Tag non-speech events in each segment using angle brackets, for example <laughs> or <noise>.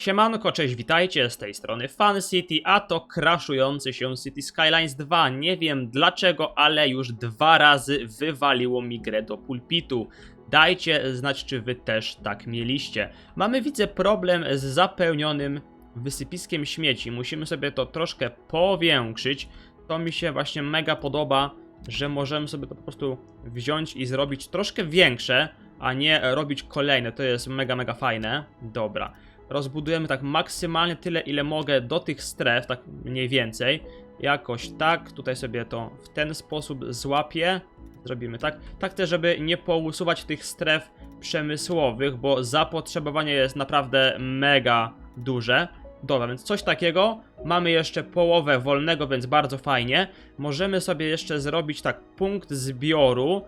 Siemanko, cześć, witajcie z tej strony Fun City, a to crashujący się City Skylines 2. Nie wiem dlaczego, ale już dwa razy wywaliło mi grę do pulpitu. Dajcie znać, czy wy też tak mieliście. Mamy, widzę, problem z zapełnionym wysypiskiem śmieci. Musimy sobie to troszkę powiększyć. To mi się właśnie mega podoba, że możemy sobie to po prostu wziąć i zrobić troszkę większe, a nie robić kolejne. To jest mega, mega fajne. Dobra rozbudujemy tak maksymalnie tyle, ile mogę do tych stref, tak mniej więcej. Jakoś tak, tutaj sobie to w ten sposób złapię. Zrobimy tak. Tak też, żeby nie pousuwać tych stref przemysłowych, bo zapotrzebowanie jest naprawdę mega duże. Dobra, więc coś takiego. Mamy jeszcze połowę wolnego, więc bardzo fajnie. Możemy sobie jeszcze zrobić tak punkt zbioru.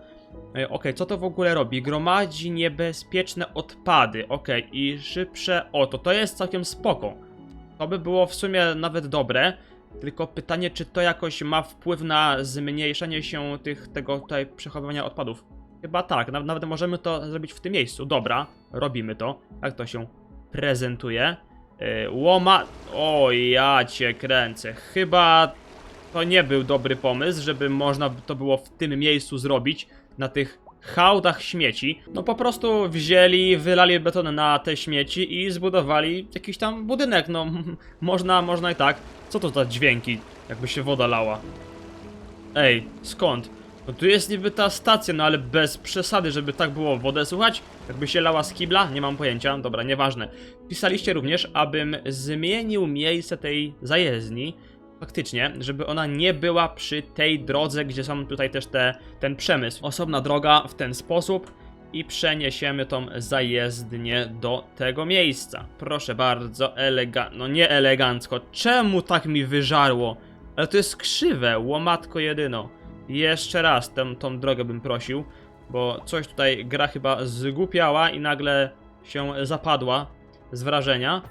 E, Okej, co to w ogóle robi? Gromadzi niebezpieczne odpady. Okej, i szybsze. O, to jest całkiem spoko. To by było w sumie nawet dobre. Tylko pytanie, czy to jakoś ma wpływ na zmniejszenie się tych, tego tutaj przechowywania odpadów. Chyba tak, na- nawet możemy to zrobić w tym miejscu. Dobra, robimy to. Jak to się prezentuje? Yy, łoma... O, ja cię kręcę. Chyba to nie był dobry pomysł, żeby można to było w tym miejscu zrobić, na tych hałdach śmieci. No po prostu wzięli, wylali beton na te śmieci i zbudowali jakiś tam budynek, no <laughs> można, można i tak. Co to za dźwięki, jakby się woda lała? Ej, skąd? No tu jest niby ta stacja, no ale bez przesady, żeby tak było wodę słuchać? Jakby się lała z kibla? Nie mam pojęcia, dobra, nieważne. Pisaliście również, abym zmienił miejsce tej zajezdni. Faktycznie, żeby ona nie była przy tej drodze, gdzie są tutaj też te, ten przemysł. Osobna droga w ten sposób i przeniesiemy tą zajezdnię do tego miejsca. Proszę bardzo, elegancko, no nie elegancko, czemu tak mi wyżarło? Ale to jest krzywe, łomatko jedyno. Jeszcze raz tę, tą drogę bym prosił, bo coś tutaj gra chyba zgłupiała i nagle się zapadła z wrażenia.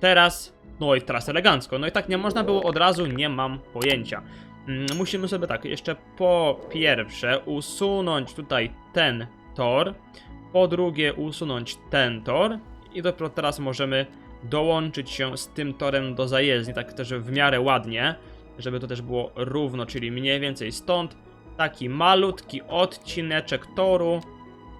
Teraz, no i teraz elegancko. No i tak nie można było od razu, nie mam pojęcia. Mm, Musimy sobie tak, jeszcze po pierwsze usunąć tutaj ten tor, po drugie usunąć ten tor i dopiero teraz możemy dołączyć się z tym torem do zajezdni, tak też w miarę ładnie, żeby to też było równo, czyli mniej więcej stąd taki malutki odcineczek toru,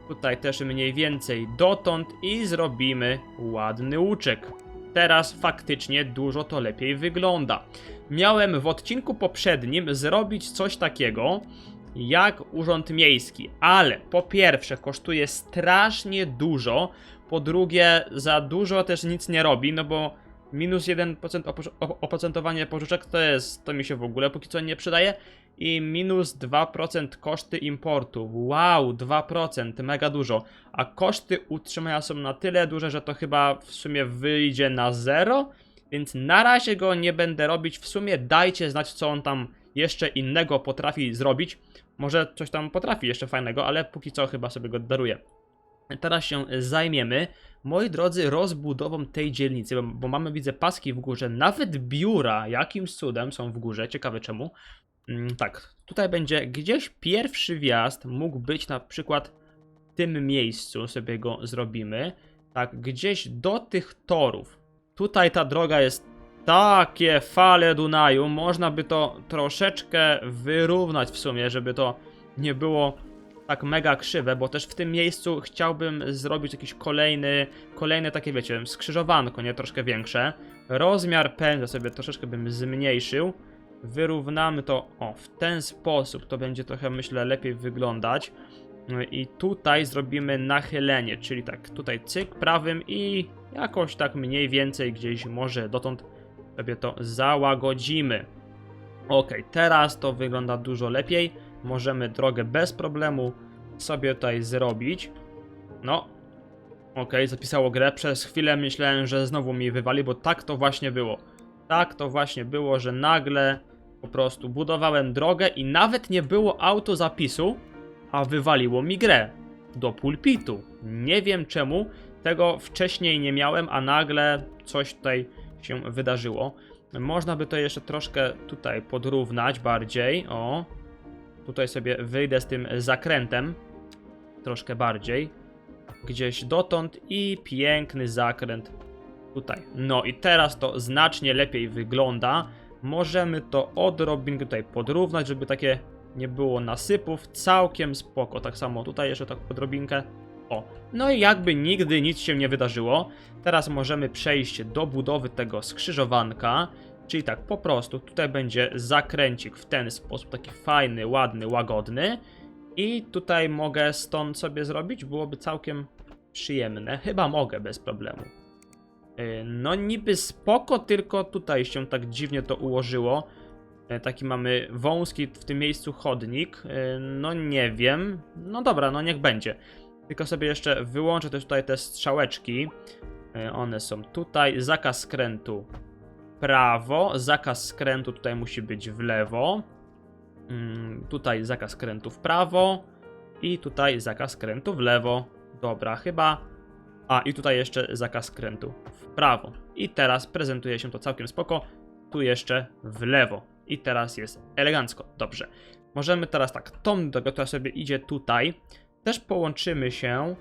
tutaj też mniej więcej dotąd i zrobimy ładny łuczek. Teraz faktycznie dużo to lepiej wygląda. Miałem w odcinku poprzednim zrobić coś takiego jak urząd miejski, ale po pierwsze kosztuje strasznie dużo, po drugie za dużo też nic nie robi, no bo minus 1% opo- o- oprocentowanie pożyczek to jest, to mi się w ogóle póki co nie przydaje i minus 2% koszty importu. Wow, 2%, mega dużo. A koszty utrzymania są na tyle duże, że to chyba w sumie wyjdzie na zero, więc na razie go nie będę robić. W sumie dajcie znać, co on tam jeszcze innego potrafi zrobić. Może coś tam potrafi jeszcze fajnego, ale póki co chyba sobie go daruję. Teraz się zajmiemy, moi drodzy, rozbudową tej dzielnicy, bo, bo mamy, widzę, paski w górze, nawet biura jakimś cudem są w górze, ciekawe czemu. Mm, tak, tutaj będzie gdzieś pierwszy wjazd, mógł być na przykład w tym miejscu, sobie go zrobimy. Tak, gdzieś do tych torów. Tutaj ta droga jest takie fale Dunaju, można by to troszeczkę wyrównać w sumie, żeby to nie było tak mega krzywe, bo też w tym miejscu chciałbym zrobić jakiś kolejny, kolejne takie wiecie, skrzyżowanko, nie troszkę większe. Rozmiar pędzla sobie troszeczkę bym zmniejszył. Wyrównamy to, o, w ten sposób, to będzie trochę, myślę, lepiej wyglądać. No I tutaj zrobimy nachylenie, czyli tak, tutaj cyk prawym i jakoś tak mniej więcej gdzieś może dotąd sobie to załagodzimy. Ok, teraz to wygląda dużo lepiej. Możemy drogę bez problemu sobie tutaj zrobić. No. Ok, zapisało grę. Przez chwilę myślałem, że znowu mi wywali, bo tak to właśnie było. Tak to właśnie było, że nagle po prostu budowałem drogę i nawet nie było autozapisu, a wywaliło mi grę do pulpitu. Nie wiem czemu, tego wcześniej nie miałem, a nagle coś tutaj się wydarzyło. Można by to jeszcze troszkę tutaj podrównać bardziej. O, tutaj sobie wyjdę z tym zakrętem troszkę bardziej. Gdzieś dotąd i piękny zakręt Tutaj. No i teraz to znacznie lepiej wygląda. Możemy to odrobinkę tutaj podrównać, żeby takie nie było nasypów. Całkiem spoko. Tak samo tutaj jeszcze tak odrobinkę. O. No i jakby nigdy nic się nie wydarzyło. Teraz możemy przejść do budowy tego skrzyżowanka. Czyli tak, po prostu tutaj będzie zakręcik w ten sposób, taki fajny, ładny, łagodny. I tutaj mogę stąd sobie zrobić, byłoby całkiem przyjemne. Chyba mogę bez problemu. Yy, No niby spoko, tylko tutaj się tak dziwnie to ułożyło. Yy, Taki mamy wąski w tym miejscu chodnik. Yy, No nie wiem. No dobra, no niech będzie. Tylko sobie jeszcze wyłączę też tutaj te strzałeczki. One są tutaj. Zakaz skrętu prawo. Zakaz skrętu tutaj musi być w lewo. Mm, Tutaj zakaz skrętu w prawo. I tutaj zakaz skrętu w lewo. Dobra, chyba. A, i tutaj jeszcze zakaz skrętu w prawo. I teraz prezentuje się to całkiem spoko. Tu jeszcze w lewo. I teraz jest elegancko. Dobrze. Możemy teraz tak, tą drogę, która sobie idzie tutaj, też połączymy się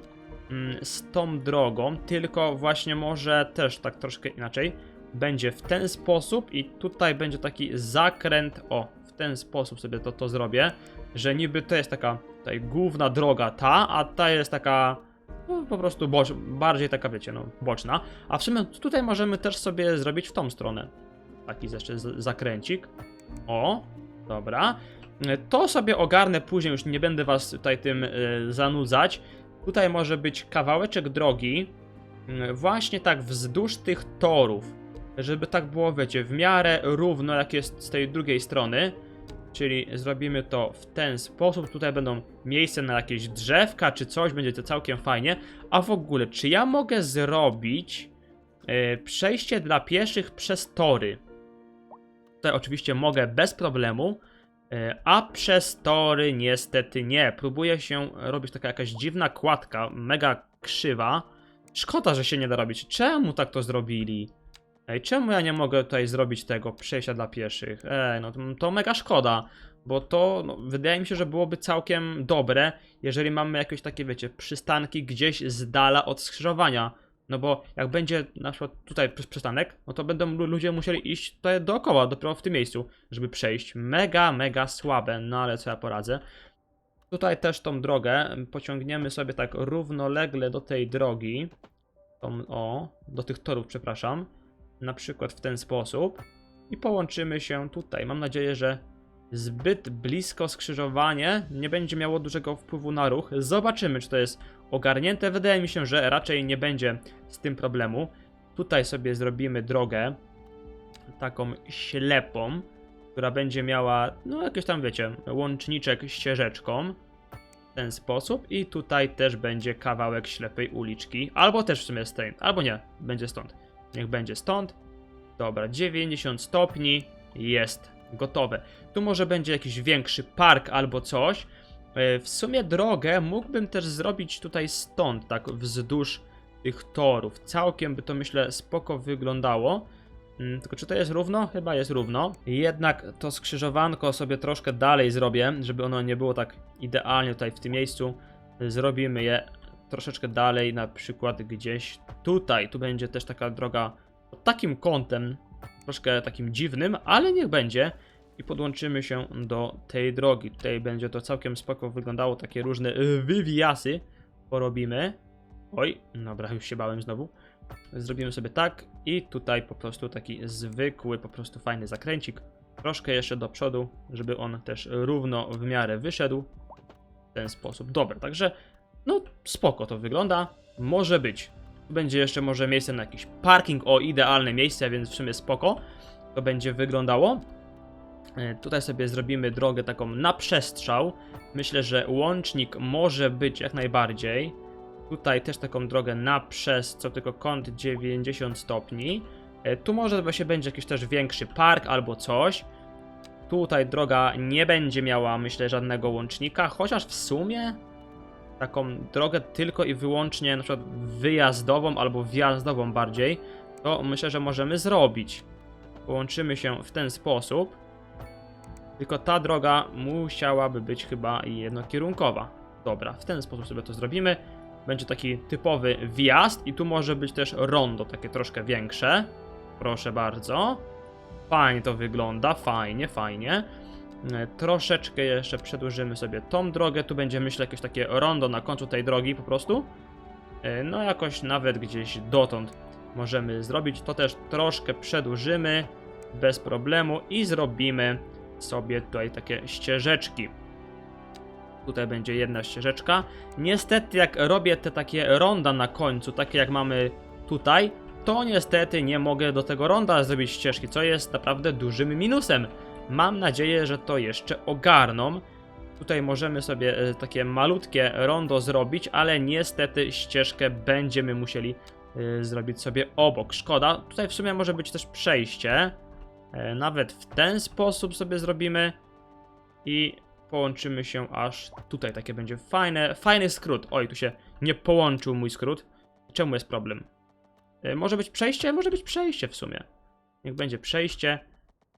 mm, z tą drogą, tylko właśnie może też tak troszkę inaczej. Będzie w ten sposób i tutaj będzie taki zakręt. O, w ten sposób sobie to, to zrobię, że niby to jest taka tutaj główna droga ta, a ta jest taka no, po prostu boc, bardziej taka, wiecie, no, boczna. A w sumie tutaj możemy też sobie zrobić w tą stronę. Taki jeszcze zakręcik. O, dobra. To sobie ogarnę później, już nie będę was tutaj tym y, zanudzać. Tutaj może być kawałeczek drogi, y, właśnie tak wzdłuż tych torów, żeby tak było, wiecie, w miarę równo, jak jest z tej drugiej strony. Czyli zrobimy to w ten sposób. Tutaj będą miejsce na jakieś drzewka czy coś, będzie to całkiem fajnie. A w ogóle, czy ja mogę zrobić e, przejście dla pieszych przez tory? Tutaj oczywiście mogę bez problemu, e, a przez tory niestety nie. Próbuje się robić taka jakaś dziwna kładka, mega krzywa. Szkoda, że się nie da robić. Czemu tak to zrobili? Ej, czemu ja nie mogę tutaj zrobić tego przejścia dla pieszych? Ej, no to, mega szkoda, bo to no, wydaje mi się, że byłoby całkiem dobre, jeżeli mamy jakieś takie, wiecie, przystanki gdzieś z dala od skrzyżowania. No bo jak będzie na przykład tutaj przy- przystanek, no to będą lu- ludzie musieli iść tutaj dookoła, dopiero w tym miejscu, żeby przejść. Mega, mega słabe, no ale co ja poradzę. Tutaj też tą drogę pociągniemy sobie tak równolegle do tej drogi. Tą, o, do tych torów, przepraszam na przykład w ten sposób i połączymy się tutaj. Mam nadzieję, że zbyt blisko skrzyżowanie nie będzie miało dużego wpływu na ruch. Zobaczymy, czy to jest ogarnięte. Wydaje mi się, że raczej nie będzie z tym problemu. Tutaj sobie zrobimy drogę taką ślepą, która będzie miała, no jakieś tam wiecie, łączniczek ścieżeczką. W ten sposób i tutaj też będzie kawałek ślepej uliczki, albo też w sumie stąd, albo nie, będzie stąd. Niech będzie stąd. Dobra, 90 stopni. Jest gotowe. Tu może będzie jakiś większy park albo coś. E, W sumie drogę mógłbym też zrobić tutaj stąd, tak wzdłuż tych torów. Całkiem by to myślę spoko wyglądało. Mm, Tylko czy to jest równo? Chyba jest równo. Jednak to skrzyżowanko sobie troszkę dalej zrobię, żeby ono nie było tak idealnie tutaj w tym miejscu. Zrobimy je troszeczkę dalej, na przykład gdzieś tutaj. Tu będzie też taka droga pod takim kątem, troszkę takim dziwnym, ale niech będzie. I podłączymy się do tej drogi. Tutaj będzie to całkiem spoko wyglądało, takie różne y, wywijasy porobimy. Oj, dobra, już się bałem znowu. Zrobimy sobie tak i tutaj po prostu taki zwykły, po prostu fajny zakręcik. Troszkę jeszcze do przodu, żeby on też równo w miarę wyszedł. W ten sposób. Dobra, także no spoko to wygląda. Może być. Będzie jeszcze może miejsce na jakiś parking. O, idealne miejsce, więc w sumie spoko. To będzie wyglądało. E, Tutaj sobie zrobimy drogę taką na przestrzał. Myślę, że łącznik może być jak najbardziej. Tutaj też taką drogę na przez, co tylko kąt 90 stopni. E, Tu może właśnie będzie jakiś też większy park albo coś. Tutaj droga nie będzie miała, myślę, żadnego łącznika, chociaż w sumie taką drogę tylko i wyłącznie na przykład wyjazdową albo wjazdową bardziej, to myślę, że możemy zrobić. Połączymy się w ten sposób. Tylko ta droga musiałaby być chyba jednokierunkowa. Dobra, w ten sposób sobie to zrobimy. będzie taki typowy wjazd i tu może być też rondo, takie troszkę większe. Proszę bardzo. Fajnie to wygląda, fajnie, fajnie. E, Troszeczkę jeszcze przedłużymy sobie tą drogę. Tu będzie, myślę, jakieś takie rondo na końcu tej drogi po prostu. E, No, jakoś nawet gdzieś dotąd możemy zrobić. To też troszkę przedłużymy bez problemu i zrobimy sobie tutaj takie ścieżeczki. Tutaj będzie jedna ścieżeczka. Niestety, jak robię te takie ronda na końcu, takie jak mamy tutaj, to niestety nie mogę do tego ronda zrobić ścieżki, co jest naprawdę dużym minusem. Mam nadzieję, że to jeszcze ogarną. Tutaj możemy sobie e, takie malutkie rondo zrobić, ale niestety ścieżkę będziemy musieli e, zrobić sobie obok. Szkoda. Tutaj w sumie może być też przejście. E, Nawet w ten sposób sobie zrobimy i połączymy się aż tutaj. Takie będzie fajne, fajny skrót. Oj, tu się nie połączył mój skrót. Czemu jest problem? Może być przejście? Może być przejście w sumie. Niech będzie przejście.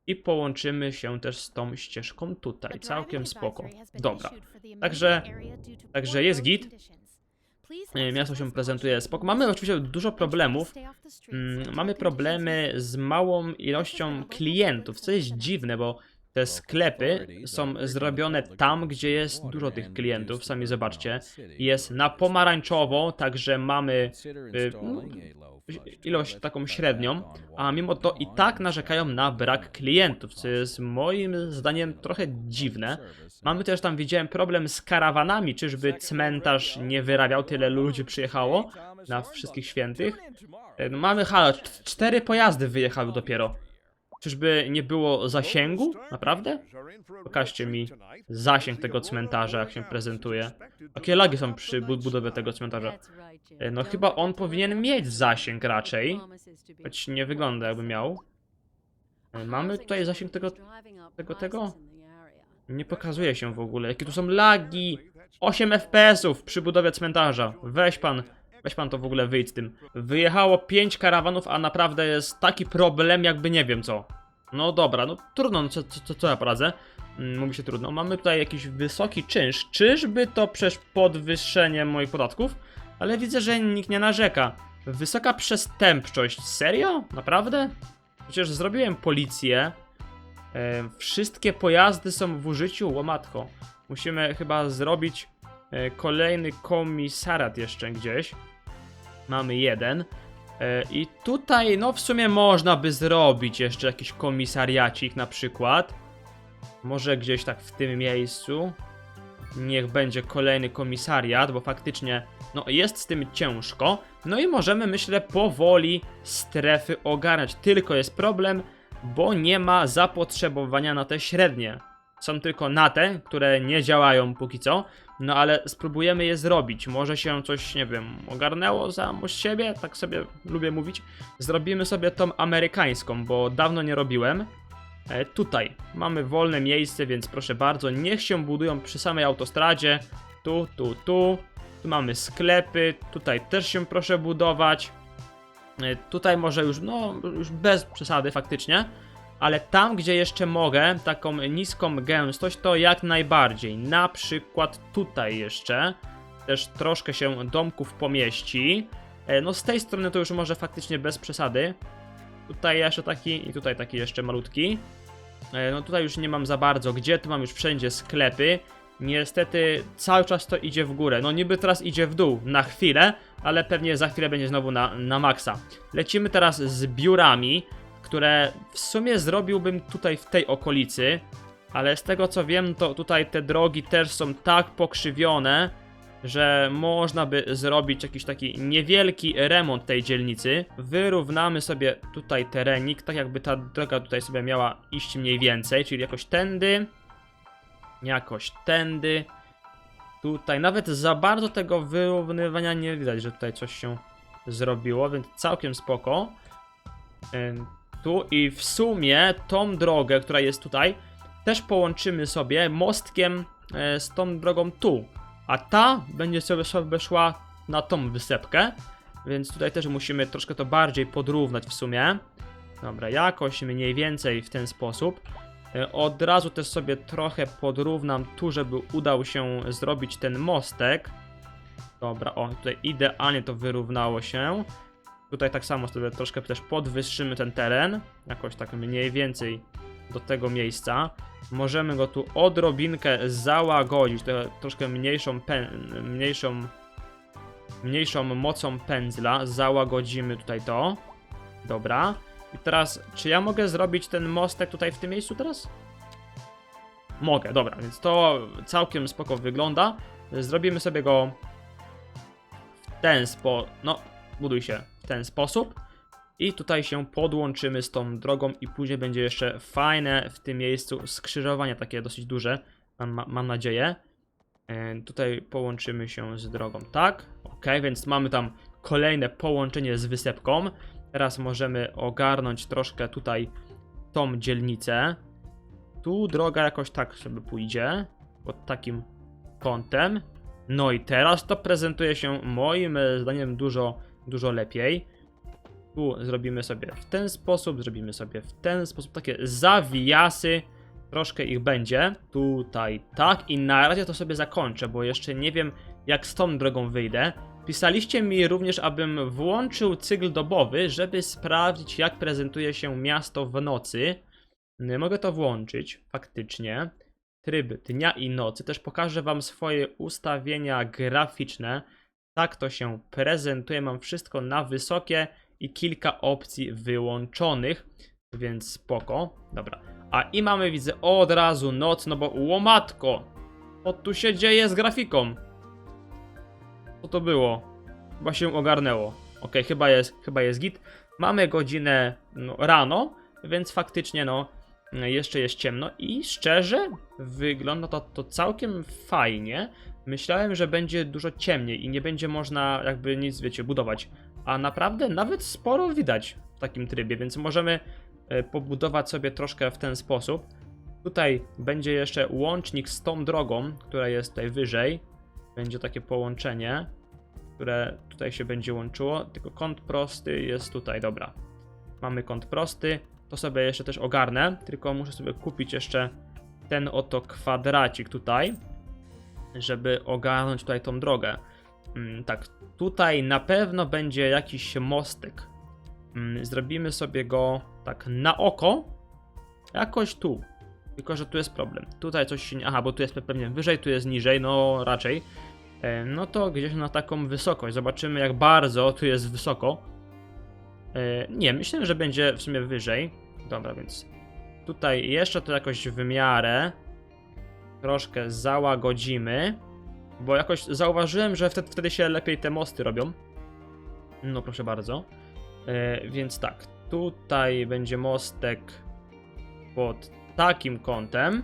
I połączymy się też z tą ścieżką tutaj. Całkiem spoko. Dobra. Także, także jest git. E, Miasto się prezentuje spoko. Mamy oczywiście dużo problemów. Mm, mamy problemy z małą ilością klientów, co jest dziwne, bo te sklepy są zrobione tam, gdzie jest dużo tych klientów. Sami zobaczcie. Jest na pomarańczowo, także mamy y, no, ilość taką średnią, a mimo to i tak narzekają na brak klientów, co jest moim zdaniem trochę dziwne. Mamy też tam, widziałem, problem z karawanami, czyżby cmentarz nie wyrabiał, tyle ludzi przyjechało na wszystkich świętych. E, No mamy, halo, cz- cztery pojazdy wyjechały dopiero. Czyżby nie było zasięgu? Naprawdę? Pokażcie mi zasięg tego cmentarza, jak się prezentuje. Jakie lagi są przy bu- budowie tego cmentarza? E, No chyba on powinien mieć zasięg raczej, choć nie wygląda jakby miał. E, Mamy tutaj zasięg tego... tego, tego? Nie pokazuje się w ogóle. Jakie tu są lagi! 8 FPS-ów przy budowie cmentarza. Weź pan, weź pan to w ogóle wyjdź z tym. Wyjechało 5 karawanów, a naprawdę jest taki problem, jakby nie wiem co. No dobra, no trudno, no co, co, co, ja poradzę? Mm, Mówi się trudno. Mamy tutaj jakiś wysoki czynsz. Czyżby to przez podwyższenie moich podatków? Ale widzę, że nikt nie narzeka. Wysoka przestępczość. Serio? Naprawdę? Przecież zrobiłem policję. E, wszystkie pojazdy są w użyciu, łomatko. Musimy chyba zrobić e, kolejny komisariat jeszcze gdzieś. Mamy jeden. E, I tutaj, no w sumie można by zrobić jeszcze jakiś komisariacik na przykład. Może gdzieś tak w tym miejscu. Niech będzie kolejny komisariat, bo faktycznie no jest z tym ciężko. No i możemy, myślę, powoli strefy ogarniać. Tylko jest problem, bo nie ma zapotrzebowania na te średnie. Są tylko na te, które nie działają póki co. No ale spróbujemy je zrobić. Może się coś, nie wiem, ogarnęło samo z siebie, tak sobie lubię mówić. Zrobimy sobie tą amerykańską, bo dawno nie robiłem. E, tutaj mamy wolne miejsce, więc proszę bardzo, niech się budują przy samej autostradzie. Tu, tu, tu. Tu mamy sklepy, tutaj też się proszę budować. E, Tutaj może już, no, już bez przesady faktycznie. Ale tam, gdzie jeszcze mogę, taką niską gęstość, to jak najbardziej. Na przykład tutaj jeszcze. Też troszkę się domków pomieści. E, No z tej strony to już może faktycznie bez przesady. Tutaj jeszcze taki i tutaj taki jeszcze malutki. E, No tutaj już nie mam za bardzo gdzie, tu mam już wszędzie sklepy. Niestety cały czas to idzie w górę. No niby teraz idzie w dół na chwilę, ale pewnie za chwilę będzie znowu na, na maksa. Lecimy teraz z biurami, które w sumie zrobiłbym tutaj w tej okolicy, ale z tego co wiem, to tutaj te drogi też są tak pokrzywione, że można by zrobić jakiś taki niewielki remont tej dzielnicy. Wyrównamy sobie tutaj terenik, tak jakby ta droga tutaj sobie miała iść mniej więcej, czyli jakoś tędy, jakoś tędy. Tutaj nawet za bardzo tego wyrównywania nie widać, że tutaj coś się zrobiło, więc całkiem spoko. Tu i w sumie tą drogę, która jest tutaj, też połączymy sobie mostkiem e, z tą drogą tu. A ta będzie sobie, sobie szła na tą wysepkę, więc tutaj też musimy troszkę to bardziej podrównać w sumie. Dobra, jakoś mniej więcej w ten sposób. E, Od razu też sobie trochę podrównam tu, żeby udał się zrobić ten mostek. Dobra, o, tutaj idealnie to wyrównało się. Tutaj tak samo sobie troszkę też podwyższymy ten teren. Jakoś tak mniej więcej do tego miejsca. Możemy go tu odrobinkę załagodzić, troszkę mniejszą, mniejszą, mniejszą mocą pędzla. Załagodzimy tutaj to. Dobra. I teraz, czy ja mogę zrobić ten mostek tutaj w tym miejscu teraz? Mogę, dobra, więc to całkiem spoko wygląda. Zrobimy sobie go w ten sposób. No, buduj się ten sposób. I tutaj się podłączymy z tą drogą i później będzie jeszcze fajne w tym miejscu skrzyżowanie takie dosyć duże, mam, ma- mam nadzieję. E, tutaj połączymy się z drogą, tak? Ok, więc mamy tam kolejne połączenie z wysepką. Teraz możemy ogarnąć troszkę tutaj tą dzielnicę. Tu droga jakoś tak sobie pójdzie, pod takim kątem. No i teraz to prezentuje się moim zdaniem dużo, dużo lepiej. Tu zrobimy sobie w ten sposób, zrobimy sobie w ten sposób, takie zawijasy, troszkę ich będzie. Tutaj tak i na razie to sobie zakończę, bo jeszcze nie wiem jak z tą drogą wyjdę. Pisaliście mi również, abym włączył cykl dobowy, żeby sprawdzić jak prezentuje się miasto w nocy. Nie Mogę to włączyć, faktycznie. Tryb dnia i nocy. Też pokażę wam swoje ustawienia graficzne. Tak to się prezentuje. Mam wszystko na wysokie i kilka opcji wyłączonych, więc spoko. Dobra. A i mamy, widzę, od razu noc, no bo łomatko! Co tu się dzieje z grafiką? Co to było? Chyba się ogarnęło. Ok, chyba jest, chyba jest git. Mamy godzinę no, rano, więc faktycznie no jeszcze jest ciemno i szczerze wygląda to, to całkiem fajnie. Myślałem, że będzie dużo ciemniej i nie będzie można jakby nic, wiecie, budować. A naprawdę nawet sporo widać w takim trybie, więc możemy e, pobudować sobie troszkę w ten sposób. Tutaj będzie jeszcze łącznik z tą drogą, która jest tutaj wyżej. Będzie takie połączenie, które tutaj się będzie łączyło. Tylko kąt prosty jest tutaj, dobra. Mamy kąt prosty. To sobie jeszcze też ogarnę, tylko muszę sobie kupić jeszcze ten oto kwadracik tutaj, żeby ogarnąć tutaj tą drogę. Mm, tak, tutaj na pewno będzie jakiś mostek. Mm, Zrobimy sobie go tak na oko, jakoś tu. Tylko, że tu jest problem. Tutaj coś się. Aha, bo tu jest pewnie wyżej, tu jest niżej, no raczej. E, No to gdzieś na taką wysokość. Zobaczymy jak bardzo tu jest wysoko. E, Nie, myślę, że będzie w sumie wyżej. Dobra, więc tutaj jeszcze to jakoś w miarę troszkę załagodzimy, bo jakoś zauważyłem, że wtedy, wtedy się lepiej te mosty robią. No proszę bardzo. E, więc tak, tutaj będzie mostek pod takim kątem.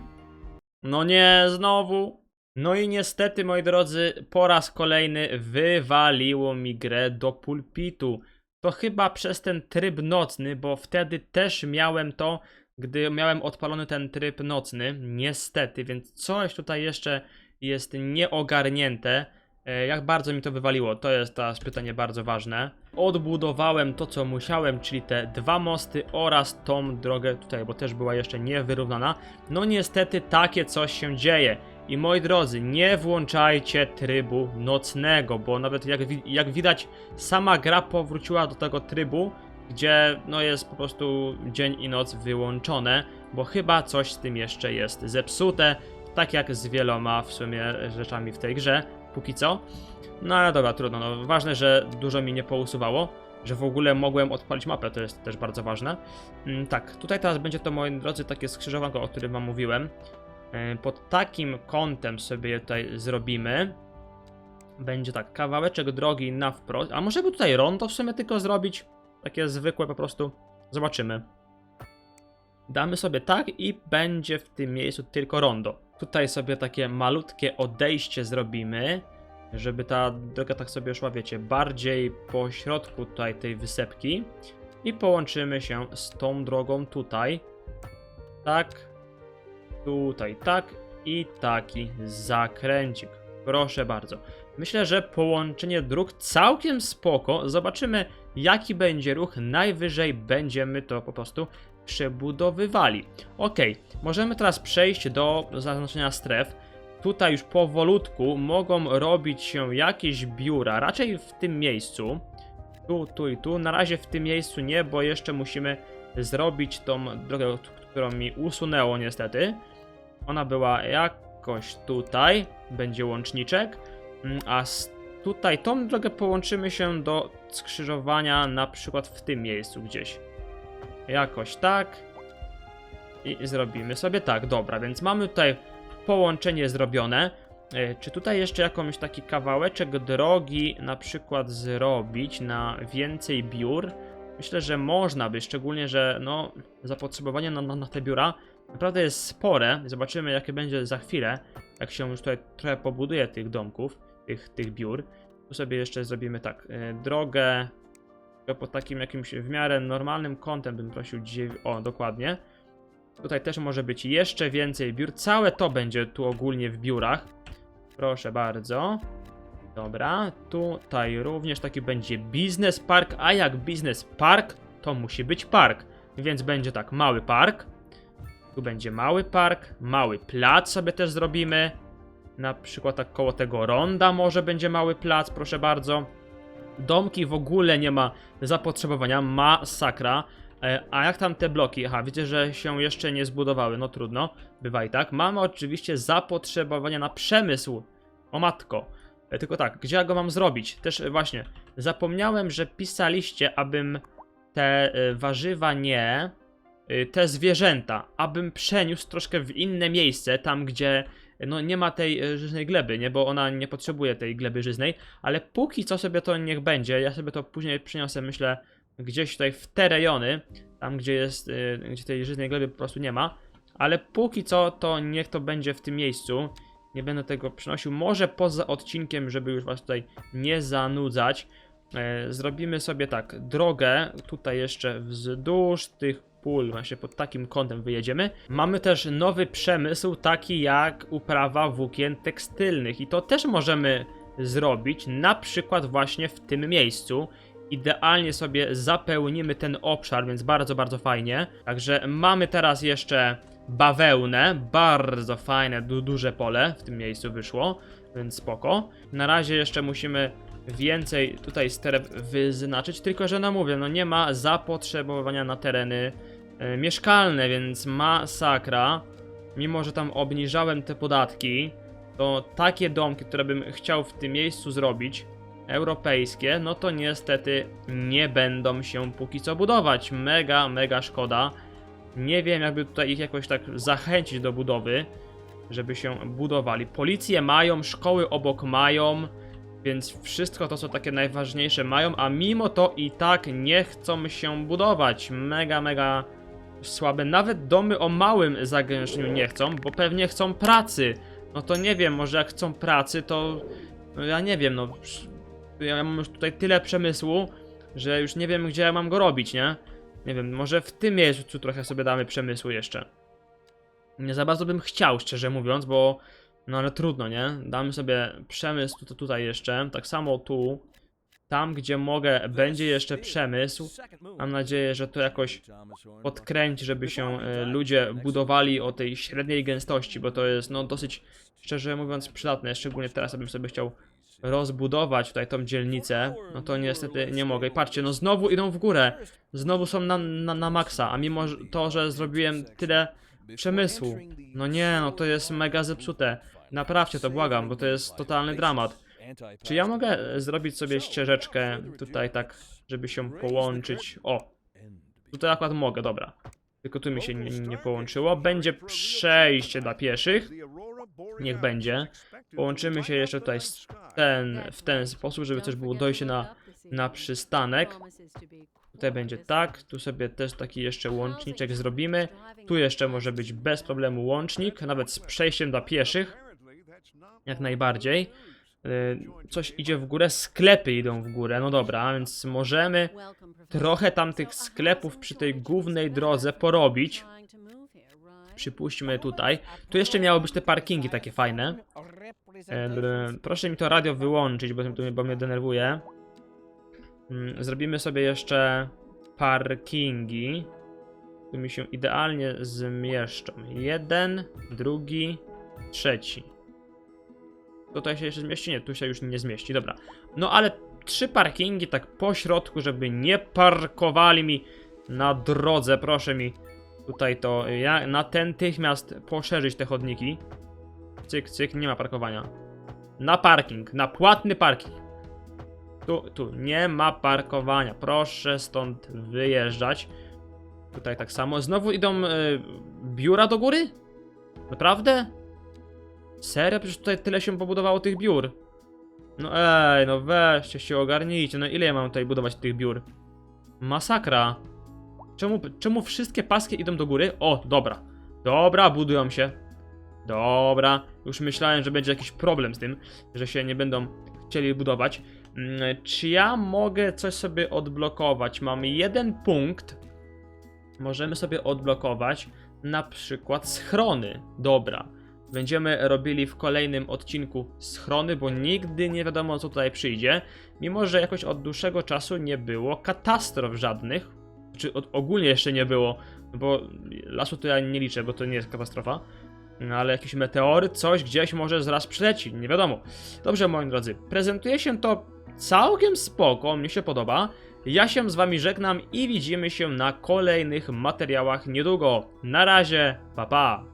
No nie, znowu. No i niestety, moi drodzy, po raz kolejny wywaliło mi grę do pulpitu. To chyba przez ten tryb nocny, bo wtedy też miałem to, gdy miałem odpalony ten tryb nocny. Niestety, więc coś tutaj jeszcze jest nieogarnięte. E, Jak bardzo mi to wywaliło? To jest teraz pytanie bardzo ważne. Odbudowałem to, co musiałem, czyli te dwa mosty oraz tą drogę tutaj, bo też była jeszcze niewyrównana. No niestety takie coś się dzieje. I moi drodzy, nie włączajcie trybu nocnego, bo nawet jak, jak widać, sama gra powróciła do tego trybu, gdzie no jest po prostu dzień i noc wyłączone, bo chyba coś z tym jeszcze jest zepsute, tak jak z wieloma w sumie rzeczami w tej grze, póki co. No ale dobra, trudno, no ważne, że dużo mi nie pousuwało, że w ogóle mogłem odpalić mapę, to jest też bardzo ważne. Mm, tak, tutaj teraz będzie to, moi drodzy, takie skrzyżowanko, o którym wam mówiłem. E, Pod takim kątem sobie je tutaj zrobimy. Będzie tak, kawałeczek drogi na wprost. A może by tutaj rondo w sumie tylko zrobić? Takie zwykłe po prostu. Zobaczymy. Damy sobie tak i będzie w tym miejscu tylko rondo. Tutaj sobie takie malutkie odejście zrobimy, żeby ta droga tak sobie szła, wiecie, bardziej po środku tutaj tej wysepki. I połączymy się z tą drogą tutaj. Tak, Tutaj tak i taki zakręcik. Proszę bardzo. Myślę, że połączenie dróg całkiem spoko. Zobaczymy, jaki będzie ruch. Najwyżej będziemy to po prostu przebudowywali. Ok, możemy teraz przejść do zaznaczenia stref. tutaj już powolutku mogą robić się jakieś biura, raczej w tym miejscu. Tu, tu i tu. Na razie w tym miejscu nie, bo jeszcze musimy zrobić tą drogę, którą mi usunęło niestety. Ona była jakoś tutaj, będzie łączniczek, Mm, a z tutaj tą drogę połączymy się do skrzyżowania na przykład w tym miejscu gdzieś. Jakoś tak. I zrobimy sobie tak, dobra, więc mamy tutaj połączenie zrobione. E, Czy tutaj jeszcze jakąś taki kawałeczek drogi na przykład zrobić na więcej biur? Myślę, że można by, szczególnie, że no, zapotrzebowanie na, na, na te biura naprawdę jest spore. Zobaczymy, jakie będzie za chwilę, jak się już tutaj trochę pobuduje tych domków, tych, tych biur. Tu sobie jeszcze zrobimy tak, e, drogę pod takim jakimś w miarę normalnym kątem bym prosił, o dokładnie. Tutaj też może być jeszcze więcej biur. Całe to będzie tu ogólnie w biurach. Proszę bardzo. Dobra, tutaj również taki będzie biznes park, a jak biznes park, to musi być park. Więc będzie tak, mały park. Tu będzie mały park, mały plac sobie też zrobimy. Na przykład tak koło tego ronda może będzie mały plac, proszę bardzo. Domki w ogóle nie ma zapotrzebowania, masakra. E, A jak tam te bloki? Aha, widzę, że się jeszcze nie zbudowały, no trudno, bywa i tak. Mamy oczywiście zapotrzebowanie na przemysł. O matko. E, Tylko tak, gdzie ja go mam zrobić? Też e, właśnie, zapomniałem, że pisaliście, abym te warzywa nie, te zwierzęta, abym przeniósł troszkę w inne miejsce, tam gdzie no nie ma tej e, żyznej gleby, nie, bo ona nie potrzebuje tej gleby żyznej, ale póki co sobie to niech będzie, ja sobie to później przyniosę, myślę, gdzieś tutaj w te rejony, tam gdzie jest, y, gdzie tej żyznej gleby po prostu nie ma, ale póki co to niech to będzie w tym miejscu, nie będę tego przynosił, może poza odcinkiem, żeby już was tutaj nie zanudzać, e, zrobimy sobie tak, drogę tutaj jeszcze wzdłuż tych pól, właśnie pod takim kątem wyjedziemy. Mamy też nowy przemysł, taki jak uprawa włókien tekstylnych i to też możemy zrobić, na przykład właśnie w tym miejscu. Idealnie sobie zapełnimy ten obszar, więc bardzo, bardzo fajnie. Także mamy teraz jeszcze bawełnę, bardzo fajne, du duże pole w tym miejscu wyszło, więc spoko. Na razie jeszcze musimy więcej tutaj stref wyznaczyć, tylko że no mówię, no nie ma zapotrzebowania na tereny mieszkalne, więc masakra. Mimo, że tam obniżałem te podatki, to takie domki, które bym chciał w tym miejscu zrobić, europejskie, no to niestety nie będą się póki co budować. Mega, mega szkoda. Nie wiem, jakby tutaj ich jakoś tak zachęcić do budowy, żeby się budowali. Policje mają, szkoły obok mają, więc wszystko to, co takie najważniejsze mają, a mimo to i tak nie chcą się budować. Mega, mega słabe. Nawet domy o małym zagęszczeniu nie chcą, bo pewnie chcą pracy. No to nie wiem, może jak chcą pracy, to no ja nie wiem, no ja mam już tutaj tyle przemysłu, że już nie wiem, gdzie ja mam go robić, nie? Nie wiem, może w tym miejscu trochę sobie damy przemysłu jeszcze. Nie za bardzo bym chciał, szczerze mówiąc, bo... No ale trudno, nie? Damy sobie przemysł tu, tutaj jeszcze, tak samo tu. Tam, gdzie mogę, będzie jeszcze przemysł. Mam nadzieję, że to jakoś podkręci, żeby się e, ludzie budowali o tej średniej gęstości, bo to jest, no, dosyć, szczerze mówiąc, przydatne. Szczególnie teraz, abym sobie chciał rozbudować tutaj tą dzielnicę, no to niestety nie mogę. I patrzcie, no znowu idą w górę. Znowu są na, na, na maksa, a mimo to, że zrobiłem tyle przemysłu, no nie, no to jest mega zepsute. Naprawcie to, błagam, bo to jest totalny dramat. Czy ja mogę e, zrobić sobie ścieżeczkę tutaj tak, żeby się połączyć? O, tutaj akurat mogę, dobra. Tylko tu mi się nie, nie połączyło. Będzie przejście dla pieszych. Niech będzie. Połączymy się jeszcze tutaj z ten, w ten sposób, żeby też było dojście na, na przystanek. Tutaj będzie tak, tu sobie też taki jeszcze łączniczek zrobimy. Tu jeszcze może być bez problemu łącznik, nawet z przejściem dla pieszych. Jak najbardziej. Y, Coś idzie w górę, sklepy idą w górę, no dobra, więc możemy trochę tam tych sklepów przy tej głównej drodze porobić. Przypuśćmy tutaj. Tu jeszcze miały być te parkingi takie fajne. Proszę mi to radio wyłączyć, bo, bo mnie denerwuje. Mm, Zrobimy sobie jeszcze parkingi. Tu mi się idealnie zmieszczą. Jeden, drugi, trzeci. Tutaj się jeszcze zmieści? Nie, tu się już nie zmieści, dobra. No ale trzy parkingi tak po środku, żeby nie parkowali mi na drodze, proszę mi tutaj to ja natychmiast poszerzyć te chodniki. Cyk, cyk, nie ma parkowania. Na parking, na płatny parking. Tu, tu, nie ma parkowania. Proszę stąd wyjeżdżać. Tutaj tak samo. Znowu idą y, biura do góry? Naprawdę? Serio? Przecież tutaj tyle się pobudowało tych biur. No ej, no weźcie się ogarnijcie. No ile ja mam tutaj budować tych biur? Masakra. Czemu, czemu wszystkie paski idą do góry? O, dobra. Dobra, budują się. Dobra. Już myślałem, że będzie jakiś problem z tym, że się nie będą chcieli budować. Mm, Czy ja mogę coś sobie odblokować? Mam jeden punkt. Możemy sobie odblokować na przykład schrony. Dobra. Będziemy robili w kolejnym odcinku schrony, bo nigdy nie wiadomo co tutaj przyjdzie. Mimo, że jakoś od dłuższego czasu nie było katastrof żadnych. Czy od, ogólnie jeszcze nie było, bo lasu to ja nie liczę, bo to nie jest katastrofa. No, ale jakiś meteory, coś gdzieś może zaraz przyleci, nie wiadomo. Dobrze, moi drodzy, prezentuje się to całkiem spoko, mi się podoba. Ja się z wami żegnam i widzimy się na kolejnych materiałach niedługo. Na razie, pa pa!